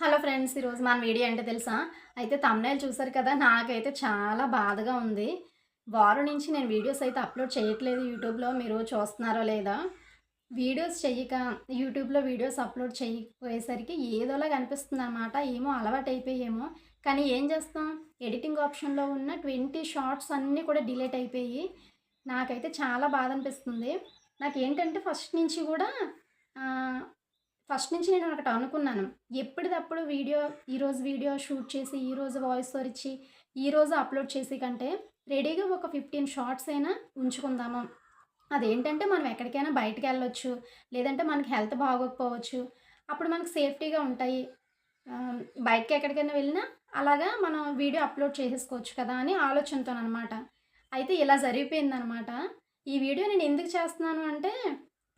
Hello friends ఈరోజు మన video ఏంటో తెలుసా? అయితే తమ్నైల్ చూసారు కదా నాకైతే చాలా బాధగా ఉంది. వారం నుంచి నేను వీడియోస్ అయితే అప్లోడ్ చేయట్లేదు యూట్యూబ్లో. మీరు చూస్తున్నారో లేదా. వీడియోస్ చెయ్యక యూట్యూబ్లో వీడియోస్ అప్లోడ్ చేయకపోయేసరికి ఏదోలా కనిపిస్తుంది అనమాట ఏమో అలవాటు అయిపోయేమో. కానీ ఏం చేస్తాం? ఎడిటింగ్ ఆప్షన్లో ఉన్న ట్వంటీ షార్ట్స్ అన్నీ కూడా డిలీట్ అయిపోయి నాకైతే చాలా బాధ అనిపిస్తుంది. నాకు ఏంటంటే ఫస్ట్ నుంచి కూడా ఫస్ట్ నుంచి నేను ఒకటి అనుకున్నాను. ఎప్పటిదప్పుడు వీడియో ఈరోజు వీడియో షూట్ చేసి ఈరోజు వాయిస్ ఓవర్ ఇచ్చి ఈరోజు అప్లోడ్ చేసి కంటే రెడీగా ఒక ఫిఫ్టీన్ షార్ట్స్ అయినా ఉంచుకుందాము. అదేంటంటే మనం ఎక్కడికైనా బయటకు వెళ్ళొచ్చు లేదంటే మనకి హెల్త్ బాగోకపోవచ్చు. అప్పుడు మనకు సేఫ్టీగా ఉంటాయి. బయటకి ఎక్కడికైనా వెళ్ళినా అలాగా మనం వీడియో అప్లోడ్ చేసేసుకోవచ్చు కదా అని ఆలోచనతో అనమాట అయితే ఇలా జరిగిపోయిందనమాట ఈ వీడియో నేను ఎందుకు చేస్తున్నాను అంటే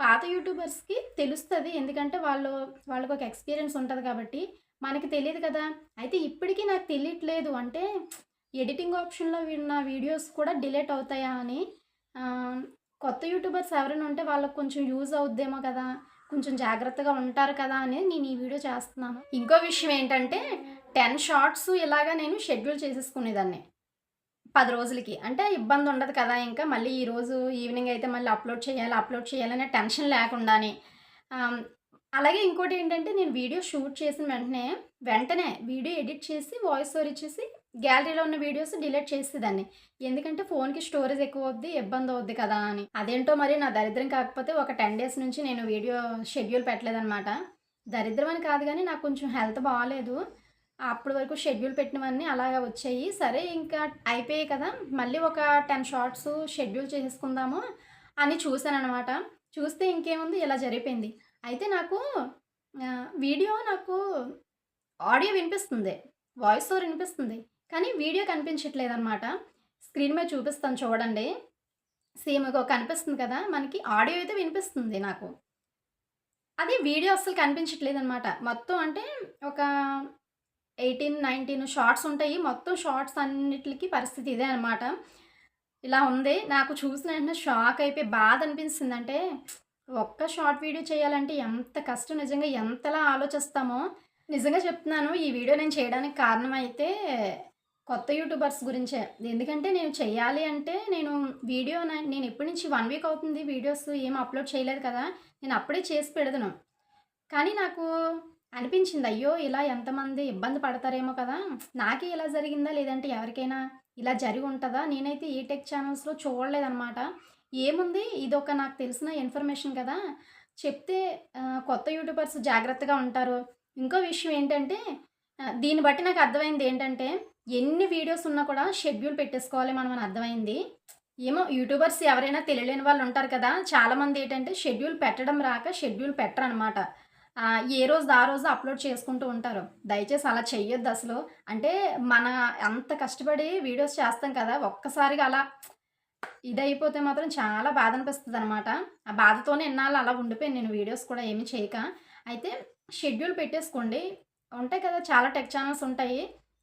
పాత యూట్యూబర్స్కి తెలుస్తుంది. ఎందుకంటే వాళ్ళు వాళ్ళకు ఒక ఎక్స్పీరియన్స్ ఉంటుంది కాబట్టి మనకి తెలియదు కదా. అయితే ఇప్పటికీ నాకు తెలియట్లేదు. అంటే ఎడిటింగ్ ఆప్షన్లో ఉన్న వీడియోస్ కూడా డిలీట్ అవుతాయా అని. కొత్త యూట్యూబర్స్ ఎవరైనా ఉంటే వాళ్ళకి కొంచెం యూజ్ అవుద్దేమో కదా. కొంచెం జాగ్రత్తగా ఉంటారు కదా అని నేను ఈ వీడియో చేస్తున్నాను. ఇంకో విషయం ఏంటంటే టెన్ షార్ట్స్ ఇలాగా నేను షెడ్యూల్ చేసేసుకునేదాన్ని. పది రోజులకి. అంటే ఇబ్బంది ఉండదు కదా ఇంకా. మళ్ళీ ఈరోజు ఈవినింగ్ అయితే మళ్ళీ అప్లోడ్ చేయాలి అప్లోడ్ చేయాలనే టెన్షన్ లేకుండానే. అలాగే ఇంకోటి ఏంటంటే నేను వీడియో షూట్ చేసిన వెంటనే వెంటనే వీడియో ఎడిట్ చేసి వాయిస్ ఓవర్ ఇచ్చేసి గ్యాలరీలో ఉన్న వీడియోస్ డిలీట్ చేసేదాన్ని. ఎందుకంటే ఫోన్కి స్టోరేజ్ ఎక్కువ అవుద్ది ఇబ్బంది అవుద్ది కదా అని. అదేంటో మరి నా దరిద్రం కాకపోతే ఒక టెన్ డేస్ నుంచి నేను వీడియో షెడ్యూల్ పెట్టలేదన్నమాట. దరిద్రం అని కాదు కానీ నాకు కొంచెం హెల్త్ బాగాలేదు అప్పటి వరకు షెడ్యూల్ పెట్టినవన్నీ అలాగా వచ్చాయి. సరే ఇంకా అయిపోయాయి కదా. మళ్ళీ ఒక టెన్ షార్ట్స్ షెడ్యూల్ చేసుకుందాము అని చూశాను అనమాట చూస్తే ఇంకేముంది? ఇలా జరిగిపోయింది. అయితే నాకు వీడియో నాకు ఆడియో వినిపిస్తుంది. వాయిస్ ఓవర్ వినిపిస్తుంది. కానీ వీడియో కనిపించట్లేదు అనమాట స్క్రీన్ మీద చూపిస్తాను చూడండి. సేమ్ కనిపిస్తుంది కదా. మనకి ఆడియో అయితే వినిపిస్తుంది నాకు. అది వీడియో అస్సలు కనిపించట్లేదు అనమాట మొత్తం అంటే ఒక ఎయిటీన్ నైన్టీన్ షార్ట్స్ ఉంటాయి. మొత్తం షార్ట్స్ అన్నిటికి పరిస్థితి ఇదే అనమాట ఇలా ఉంది. నాకు చూసిన వెంటనే షాక్ అయిపోయి బాధ అనిపించింది. అంటే ఒక్క షార్ట్ వీడియో చేయాలంటే ఎంత కష్టం నిజంగా ఎంతలా ఆలోచిస్తామో. నిజంగా చెప్తున్నాను ఈ వీడియో నేను చేయడానికి కారణం అయితే కొత్త యూట్యూబర్స్ గురించే. ఎందుకంటే నేను చేయాలి అంటే నేను వీడియో నా- నేను ఎప్పటి నుంచి వన్ వీక్ అవుతుంది వీడియోస్ ఏం అప్లోడ్ చేయలేదు కదా. నేను అప్పుడే చేసి పెడదను. కానీ నాకు అనిపించింది. అయ్యో ఇలా ఎంతమంది ఇబ్బంది పడతారేమో కదా. నాకే ఇలా జరిగిందా? లేదంటే ఎవరికైనా ఇలా జరిగి ఉంటుందా? నేనైతే ఈ టెక్ ఛానల్స్లో చూడలేదన్నమాట. ఏముంది? ఇదొక నాకు తెలిసిన ఇన్ఫర్మేషన్ కదా. చెప్తే కొత్త యూట్యూబర్స్ జాగ్రత్తగా ఉంటారు. ఇంకో విషయం ఏంటంటే దీన్ని బట్టి నాకు అర్థమైంది ఏంటంటే ఎన్ని వీడియోస్ ఉన్నా కూడా షెడ్యూల్ పెట్టేసుకోవాలి మనం అని అర్థమైంది. ఏమో యూట్యూబర్స్ ఎవరైనా తెలియలేని వాళ్ళు ఉంటారు కదా. చాలామంది ఏంటంటే షెడ్యూల్ పెట్టడం రాక షెడ్యూల్ పెట్టరనమాట అనమాట ఏ రోజు ఆ రోజు అప్లోడ్ చేసుకుంటూ ఉంటారు. దయచేసి అలా చెయ్యొద్దు అసలు. అంటే మన అంత కష్టపడి వీడియోస్ చేస్తాం కదా ఒక్కసారిగా అలా ఇదైపోతే మాత్రం చాలా బాధ అనిపిస్తుంది అనమాట ఆ బాధతోనే ఎన్నాళ్ళు అలా ఉండిపోయాను నేను వీడియోస్ కూడా ఏమి చేయక. అయితే షెడ్యూల్ పెట్టేసుకోండి. ఉంటాయి కదా చాలా టెక్ ఛానల్స్ ఉంటాయి.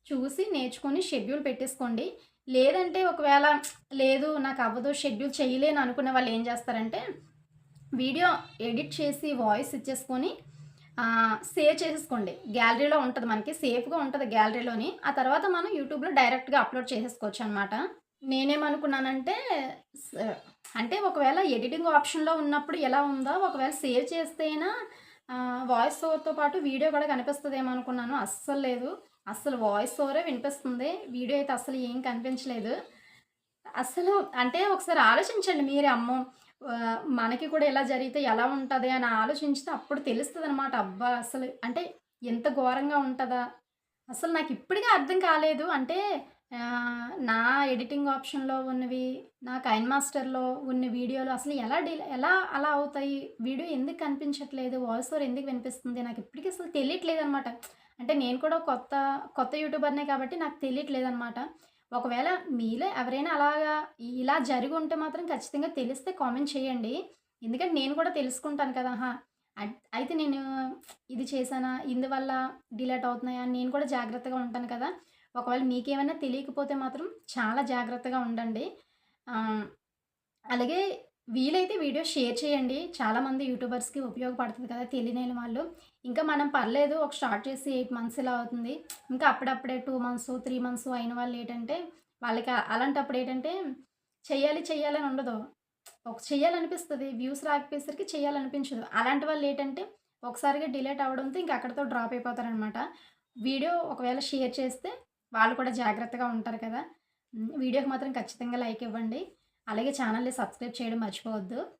చూసి నేర్చుకొని షెడ్యూల్ పెట్టేసుకోండి. లేదంటే ఒకవేళ లేదు నాకు అవ్వదు షెడ్యూల్ చేయలేను అనుకునే వాళ్ళు ఏం చేస్తారంటే వీడియో ఎడిట్ చేసి వాయిస్ ఇచ్చేసుకొని సేవ్ చేసేసుకోండి. గ్యాలరీలో ఉంటుంది మనకి సేఫ్గా ఉంటుంది గ్యాలరీలోని ఆ తర్వాత మనం యూట్యూబ్లో డైరెక్ట్గా అప్లోడ్ చేసేసుకోవచ్చు అనమాట నేనేమనుకున్నానంటే అంటే ఒకవేళ ఎడిటింగ్ ఆప్షన్లో ఉన్నప్పుడు ఎలా ఉందో ఒకవేళ సేవ్ చేస్తేనా వాయిస్ ఓవర్తో పాటు వీడియో కూడా కనిపిస్తుందేమో అనుకున్నాను. అస్సలు లేదు. అస్సలు వాయిస్ ఓవరే వినిపిస్తుంది. వీడియో అయితే అస్సలు ఏం కనిపించలేదు. అసలు అంటే ఒకసారి ఆలోచించండి మీరే అమ్మో మనకి కూడా ఇలా జరిగితే ఎలా ఉంటుంది అని ఆలోచించితే అప్పుడు తెలుస్తుంది అనమాట అబ్బా అసలు అంటే ఎంత ఘోరంగా ఉంటుందా? అసలు నాకు ఇప్పటికే అర్థం కాలేదు. అంటే నా ఎడిటింగ్ ఆప్షన్లో ఉన్నవి నా కైన్ మాస్టర్లో ఉన్న వీడియోలు అసలు ఎలా డీల్ ఎలా అలా అవుతాయి? వీడియో ఎందుకు కనిపించట్లేదు? వాయిస్ ఓవర్ ఎందుకు వినిపిస్తుంది? నాకు ఇప్పటికీ అసలు తెలియట్లేదు అనమాట అంటే నేను కూడా కొత్త కొత్త యూట్యూబర్నే కాబట్టి నాకు తెలియట్లేదు అనమాట ఒకవేళ మీలో ఎవరైనా అలాగా ఇలా జరిగి ఉంటే మాత్రం ఖచ్చితంగా తెలిస్తే కామెంట్ చేయండి. ఎందుకంటే నేను కూడా తెలుసుకుంటాను కదా హా, అయితే నేను ఇది చేశానా ఇందువల్ల డిలేట్ అవుతున్నాయా నేను కూడా జాగ్రత్తగా ఉంటాను కదా. ఒకవేళ మీకేమైనా తెలియకపోతే మాత్రం చాలా జాగ్రత్తగా ఉండండి. అలాగే వీలైతే వీడియో షేర్ చేయండి. చాలామంది యూట్యూబర్స్కి ఉపయోగపడుతుంది కదా తెలియని వాళ్ళు. ఇంకా మనం పర్లేదు ఒక స్టార్ట్ చేసి ఎయిట్ మంత్స్ ఇలా అవుతుంది. ఇంకా అప్పుడప్పుడే టూ మంత్స్ త్రీ మంత్స్ అయిన వాళ్ళు ఏంటంటే వాళ్ళకి అలాంటప్పుడు ఏంటంటే చెయ్యాలి చెయ్యాలని ఉండదు. ఒక చెయ్యాలనిపిస్తుంది వ్యూస్ రాకపోయేసరికి చేయాలనిపించదు అలాంటి వాళ్ళు ఏంటంటే ఒకసారిగా డిలేట్ అవ్వడంతో ఇంకా అక్కడితో డ్రాప్ అయిపోతారనమాట. వీడియో ఒకవేళ షేర్ చేస్తే వాళ్ళు కూడా జాగ్రత్తగా ఉంటారు కదా. వీడియోకి మాత్రం ఖచ్చితంగా లైక్ ఇవ్వండి. అలాగే ఛానల్ని సబ్స్క్రైబ్ చేయడం మర్చిపోవద్దు.